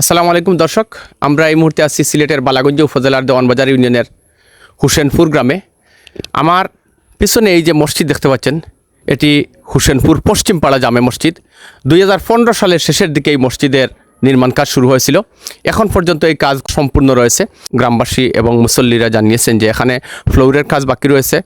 আসসালামু আলাইকুম দর্শক, আমরা এই মুহূর্তে আছি সিলেটের বালাগঞ্জ উপজেলার দেওয়ানবাজার ইউনিয়নের হুসেনপুর গ্রামে। আমার পিছনে এই যে মসজিদ দেখতে পাচ্ছেন, এটি হুসেনপুর পশ্চিমপাড়া জামে মসজিদ। দুই হাজার পনেরো সালের শেষের দিকে এই মসজিদের নির্মাণ কাজ শুরু হয়েছিল। এখন পর্যন্ত এই কাজ সম্পূর্ণ রয়েছে। গ্রামবাসী এবং মুসল্লিরা জানিয়েছেন যে এখানে ফ্লোরের কাজ বাকি রয়েছে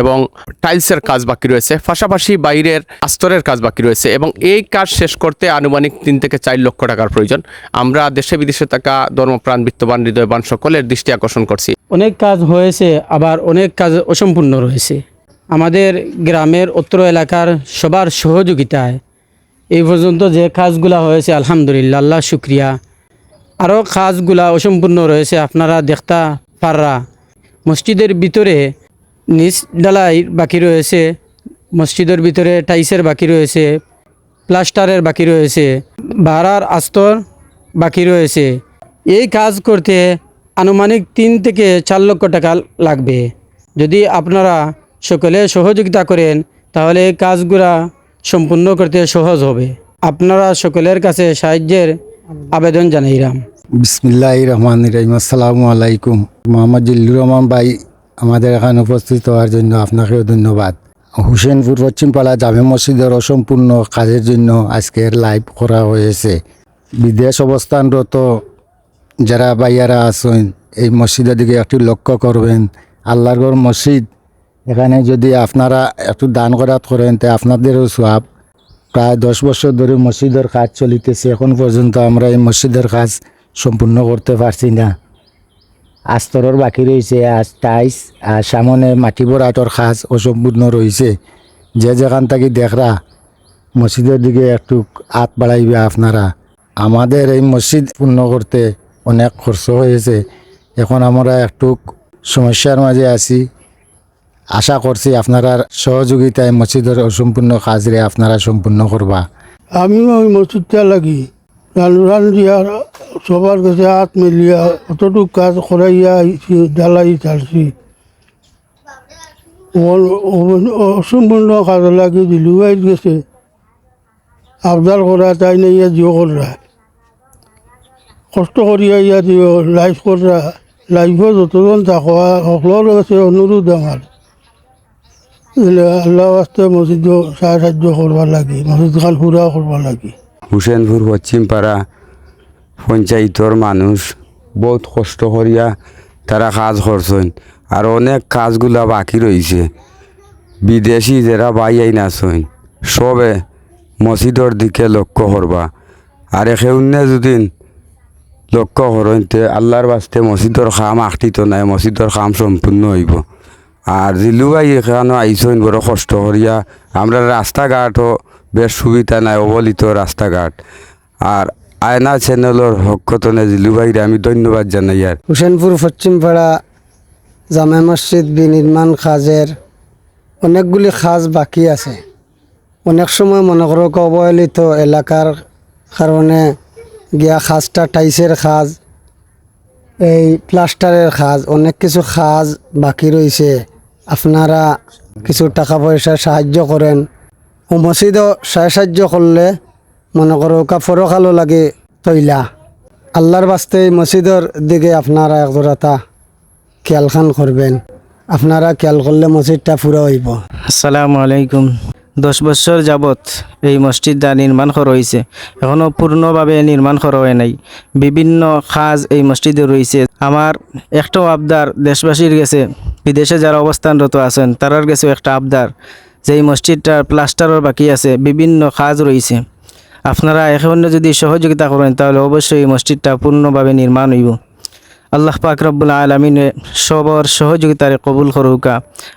এবং টাইলসের কাজ বাকি রয়েছে। পাশাপাশি বাইরের আস্তরের কাজ বাকি রয়েছে এবং এই কাজ শেষ করতে আনুমানিক তিন থেকে চার লক্ষ টাকার প্রয়োজন। আমরা দেশে বিদেশে থাকা ধর্মপ্রাণ, বিত্তবান, হৃদয়বান সকলের দৃষ্টি আকর্ষণ করছি। অনেক কাজ হয়েছে, আবার অনেক কাজ অসম্পূর্ণ রয়েছে। আমাদের গ্রামের অত্র এলাকার সবার সহযোগিতায় এই পর্যন্ত যে কাজগুলা হয়েছে, আলহামদুলিল্লাহ, আল্লাহ শুক্রিয়া। আরও কাজগুলা অসম্পূর্ণ রয়েছে, আপনারা দেখতা পাররা। মসজিদের ভিতরে নিচ ডালাই বাকি রয়েছে, মসজিদের ভিতরে টাইসের বাকি রয়েছে, প্লাস্টারের বাকি রয়েছে, ভাড়ার আস্তর বাকি রয়েছে। এই কাজ করতে আনুমানিক তিন থেকে চার লক্ষ টাকা লাগবে। যদি আপনারা সকলে সহযোগিতা করেন, তাহলে এই কাজগুলা সম্পূর্ণ করতে সহজ হবে। আপনারা সকলের কাছে সাহায্যের আবেদন জানাইলাম। বিসমিল্লাহ রহমান রহিম। আসসালামু আলাইকুম। মোহাম্মদ জিল্লুর রহমান ভাই আমাদের এখানে উপস্থিত হওয়ার জন্য আপনাকেও ধন্যবাদ। হুসেনপুর, পশ্চিমপাড়া জামে মসজিদের অসম্পূর্ণ কাজের জন্য আজকের লাইভ করা হয়েছে। বিদেশ অবস্থানরত যারা ভাইয়ারা আছেন, এই মসজিদের দিকে একটু লক্ষ্য করবেন। আল্লাহর মসজিদ এখানে যদি আপনারা একটু দান করাত করেন, তে আপনাদেরও সব প্রায় দশ বছর ধরে মসজিদের কাজ চলিতেছে। এখন পর্যন্ত আমরা এই মসজিদের কাজ সম্পূর্ণ করতে পারছি না। আস্তরের বাকি রয়েছে, আজ টাইস আর সামনে মাটি বরাটর কাজ অসম্পূর্ণ রয়েছে। যে যেখান থেকে দেখরা, মসজিদের দিকে একটু হাত বাড়াইবে আপনারা। আমাদের এই মসজিদ পূর্ণ করতে অনেক খরচ হয়েছে। এখন আমরা একটু সমস্যার মাঝে আছি। আশা করছি আপনারা সহযোগিতায় মসজিদের অসম্পূর্ণ কাজরে আপনারা সম্পূর্ণ করবা। আমিও ওই মসজিদটা লাগি। রান রান দিয়া সবার কাছে হাত মেলিয়া অতটুক কাজ করাইয়া আইছি ঢালাই ছাড়ছি অসম্পূর্ণ কাজ লাগি দিলুয়াই গেছে। আবদার করা তাই না ইয়া জিও করা কষ্ট করিয়া ইয়া দিও লাইফ করা লাইফও যতজন থাকা সকলের কাছে অনুরোধ আমার আল্লাহ আস্তে মসজিদ সাহায্য করবা লাগে মসজিদ খান পুরা করবা লাগে। হুসেনপুর, পশ্চিমপাড়া, পঞ্চায়েতর মানুষ বহুত কষ্ট করিয়া তারা কাজ করছেন আর অনেক কাজগুলা বাকি রয়েছে বিদেশি যারা বাই আইন আছেন, সবে মসজিদর দিকে লক্ষ্য করবা। আর এখেউনে যদি লক্ষ্য করেন তে আল্লাহর বাস্তে মসজিদর কাম আখটিত নাই, মসজিদর কাম সম্পূর্ণ হইব। আর জিলুবাই এখানে আইসইন বড় কষ্ট করিয়া, আমরা রাস্তাঘাটও বেশ সুবিধা নাই, অবলিত রাস্তাঘাট। আর আয়না চ্যানেলের হকতনে জিলুবাইরে আমি ধন্যবাদ জানাই আর। হুসেনপুর, পশ্চিমপাড়া, জামে মসজিদ বিনির্মাণ কাজের অনেকগুলি কাজ বাকি আছে। অনেক সময় মনে করো অবহেলিত এলাকার কারণে গিয়া খাজটা টাইসের খাজ এই প্লাস্টারের খাজ অনেক কিছু খাজ বাকি রয়েছে। আপনারা কিছু টাকা পয়সা সাহায্য করেন। ও মসজিদও সাহায্য করলে মনে করো কাপড়ও কালো লাগে, তৈলা। আল্লাহর বাস্তে মসজিদের দিকে আপনারা একজোড়াতা খেয়াল খান করবেন। আপনারা খেয়াল করলে মসজিদটা পুরো হইব। আসসালামু আলাইকুম। দশ বছর যাবত এই মসজিদটা নির্মাণ করা হয়েছে এখনও পূর্ণভাবে নির্মাণ করা হয় নাই। বিভিন্ন কাজ এই মসজিদে রয়েছে আমার একটাও আবদার দেশবাসীর গেছে বিদেশে যারা অবস্থানরত আছেন তারার গেছে একটা আবদার যে এই মসজিদটার প্লাস্টারও বাকি আছে, বিভিন্ন কাজ রয়েছে আপনারা এখন যদি সহযোগিতা করেন, তাহলে অবশ্যই এই মসজিদটা পূর্ণভাবে নির্মাণ হইব। আল্লাহ পাক রব্বুল আলমিনে সবর সহযোগিতারে কবুল করুকা।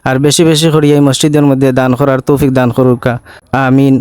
আর বেশি বেশি করিয়া এই মসজিদের মধ্যে দান করার তৌফিক দান করুকা। আমিন।